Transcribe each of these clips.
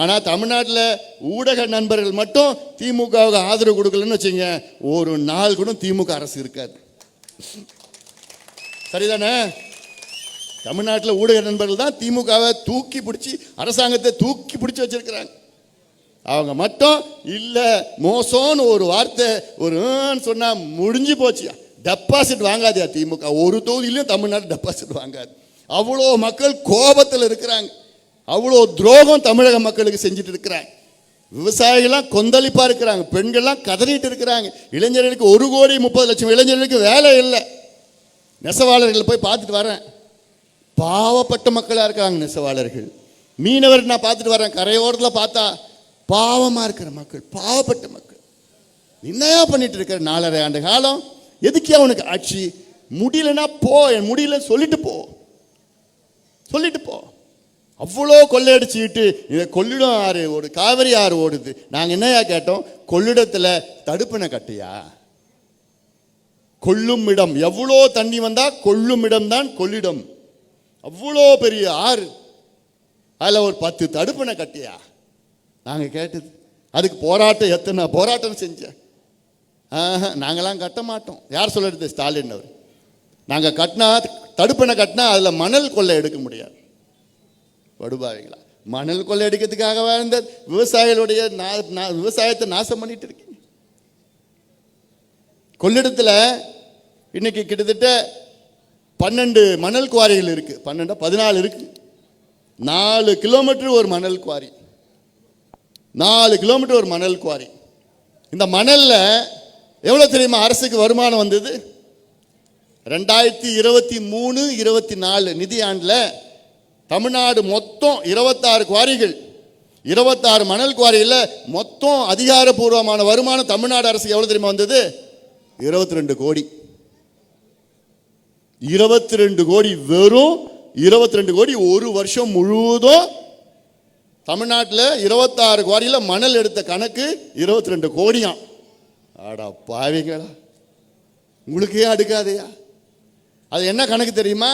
ஆனால் தமிழ்நாட்டில் ஊடக நண்பர்கள் மட்டும் திமுகவுக்கு ஆதரவு கொடுக்கலன்னு வச்சுங்க ஒரு நாள் கூட திமுக அரசு இருக்காது. சரிதானே? தமிழ்நாட்டில் ஊடக நண்பர்கள் தான் திமுகவை தூக்கி பிடிச்சி அரசாங்கத்தை தூக்கி பிடிச்சி வச்சிருக்கிறாங்க. அவங்க மட்டும் இல்லை மோசம்னு ஒரு வார்த்தை ஒரு ஆன்னு முடிஞ்சு போச்சு. டெபாசிட் வாங்காதியா திமுக? ஒரு தொகுதியிலையும் தமிழ்நாடு டெபாசிட் வாங்காது. அவ்வளோ மக்கள் கோபத்தில் இருக்கிறாங்க. அவ்வளோ துரோகம் தமிழக மக்களுக்கு செஞ்சுட்டு இருக்கிறாங்க. விவசாயிகள்லாம் கொந்தளிப்பாக இருக்கிறாங்க. பெண்கள்லாம் கதறிட்டு இருக்கிறாங்க. இளைஞர்களுக்கு ஒரு கோடி முப்பது லட்சம் இளைஞர்களுக்கு வேலை இல்லை. நெசவாளர்களை போய் பார்த்துட்டு வரேன். பாவப்பட்ட மக்களாக இருக்காங்க நெசவாளர்கள். மீனவர் நான் பார்த்துட்டு வரேன். கரையோரத்தில் பார்த்தா பாவமாக இருக்கிற மக்கள் பாவப்பட்ட மக்கள். என்னையா பண்ணிட்டு இருக்கிற நாலரை ஆண்டு காலம்? எதுக்கு அவனுக்கு ஆட்சி? முடியலன்னா போ என் முடியல சொல்லிட்டு போ. சொல்லிட்டு போ. அவ்வளோ கொள்ளையடிச்சுக்கிட்டு இதை கொள்ளிடம் ஆறு ஓடு காவிரி ஆறு ஓடுது. நாங்கள் என்னையா கேட்டோம்? கொள்ளிடத்தில் தடுப்பின கட்டியா? கொள்ளும் இடம். எவ்வளோ தண்ணி வந்தால் கொள்ளும் இடம் தான் கொள்ளிடம். அவ்வளோ பெரிய ஆறு. அதில் ஒரு பத்து தடுப்பின கட்டியா? நாங்கள் கேட்டது. அதுக்கு போராட்டம் எத்தனை? போராட்டம் செஞ்சேன். நாங்களாம் கட்ட மாட்டோம். யார் சொல்லுறது ஸ்டாலின் அவர். நாங்கள் கட்டினா தடுப்பின கட்டினா அதில் மணல் கொள்ளை எடுக்க முடியாது. படுபாவிங்களா? மணல் கொள்ளை எடுக்கிறதுக்காக வாழ்ந்த விவசாயிகளுடைய விவசாயத்தை நாசம் பண்ணிட்டு இருக்கீங்க. கொள்ளிடத்தில் இன்னைக்கு கிட்டத்தட்ட பன்னெண்டு மணல் குவாரிகள் இருக்கு. பன்னெண்டா பதினாலு இருக்கு. நாலு கிலோமீட்டர் ஒரு மணல் குவாரி. நாலு கிலோமீட்டர் ஒரு மணல் குவாரி. இந்த மணலில் எவ்வளோ தெரியுமா அரசுக்கு வருமானம் வந்தது? ரெண்டாயிரத்தி இருபத்தி மூணு இருபத்தி நாலு நிதி ஆண்டில் தமிழ்நாடு மொத்தம் இருபத்தாறு குவாரிகள். இருபத்தாறு மணல் குவாரியில் மொத்தம் அதிகாரப்பூர்வமான வருமானம் தமிழ்நாடு அரசுக்கு எவ்வளோ தெரியுமா வந்தது? இருபத்தி ரெண்டு கோடி. இருபத்தி ரெண்டு கோடி வெறும் இருபத்தி ரெண்டு கோடி ஒரு வருஷம் முழுவதும் தமிழ்நாட்டில் இருபத்தாறு குவாரியில் மணல் எடுத்த கணக்கு இருபத்தி ரெண்டு கோடியாம் ஆடா பாவிங்களா. உங்களுக்கே அடுக்காதையா. அது என்ன கணக்கு தெரியுமா?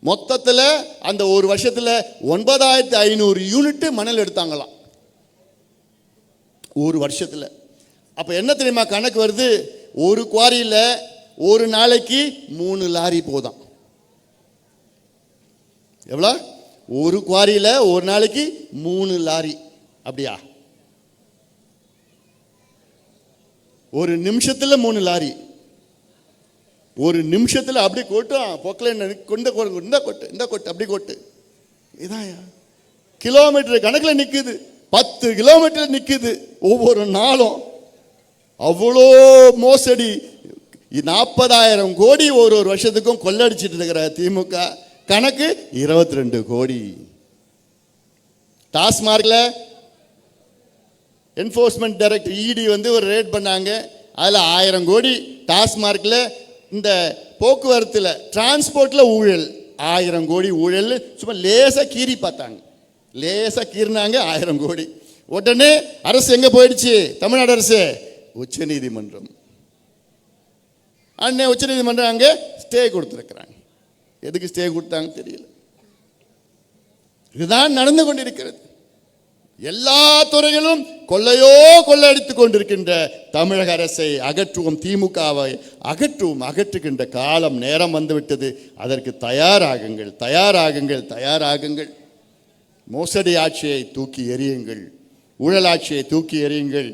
மொத்தத்தில் அந்த ஒரு வருஷத்தில் ஒன்பதாயிரத்தி ஐநூறு யூனிட்டு மணல் எடுத்தாங்களாம். ஒரு வருஷத்தில். அப்போ என்ன தெரியுமா கணக்கு வருது? ஒரு குவாரியில் ஒரு நாளைக்கு மூணு லாரி போதும். எவ்வளோ? ஒரு குவாரியில் ஒரு நாளைக்கு மூணு லாரி. அப்படியா? ஒரு நிமிஷத்தில் மூணு லாரி. ஒரு நிமிஷத்தில் அப்படி கொட்டும் பொக்கல கொண்ட கொடு இந்த கொட்டு இந்த கொட்டு அப்படி கொட்டு. இதாயா? கிலோமீட்டர் கணக்கில் நிற்குது பத்து கிலோமீட்டர் நிற்குது ஒவ்வொரு நாளும். அவ்வளோ மோசடி. நாற்பதாயிரம் கோடி ஒரு ஒரு வருஷத்துக்கும் கொள்ளடிச்சிட்டு இருக்கிற திமுக. கணக்கு இருபத்தி ரெண்டு கோடி டாஸ்மார்க்கில் என்ஃபோர்ஸ்மெண்ட் டைரக்டர் இடி வந்து ஒரு ரேட் பண்ணாங்க. அதில் ஆயிரம் கோடி. டாஸ்மார்க்கில் இந்த போக்குவரத்தில் டிரான்ஸ்போர்ட்டில் ஊழல். ஆயிரம் கோடி ஊழல் சும்மா லேசாக கீறி பார்த்தாங்க. லேசாக கீறினாங்க ஆயிரம் கோடி. உடனே அரசு எங்கே போயிடுச்சு? தமிழ்நாடு அரசு. உச்சநீதிமன்றம். அண்ணே உச்சநீதிமன்றம் அங்கே ஸ்டே கொடுத்துருக்குறாங்க. எதுக்கு ஸ்டே கொடுத்தாங்க தெரியல. இதுதான் நடந்து கொண்டிருக்கிறது. எல்லா துறைகளும் கொள்ளையோ கொள்ளையடித்துக் கொண்டிருக்கின்ற தமிழக அரசை அகற்றுவோம் திமுகவை அகற்றுவோம் அகற்றுகின்ற காலம் நேரம் வந்துவிட்டது. அதற்கு தயாராகுங்கள் தயாராகுங்கள் தயாராகுங்கள். மோசடி ஆட்சியை தூக்கி எறியுங்கள். ஊழல் ஆட்சியை தூக்கி எறியுங்கள்.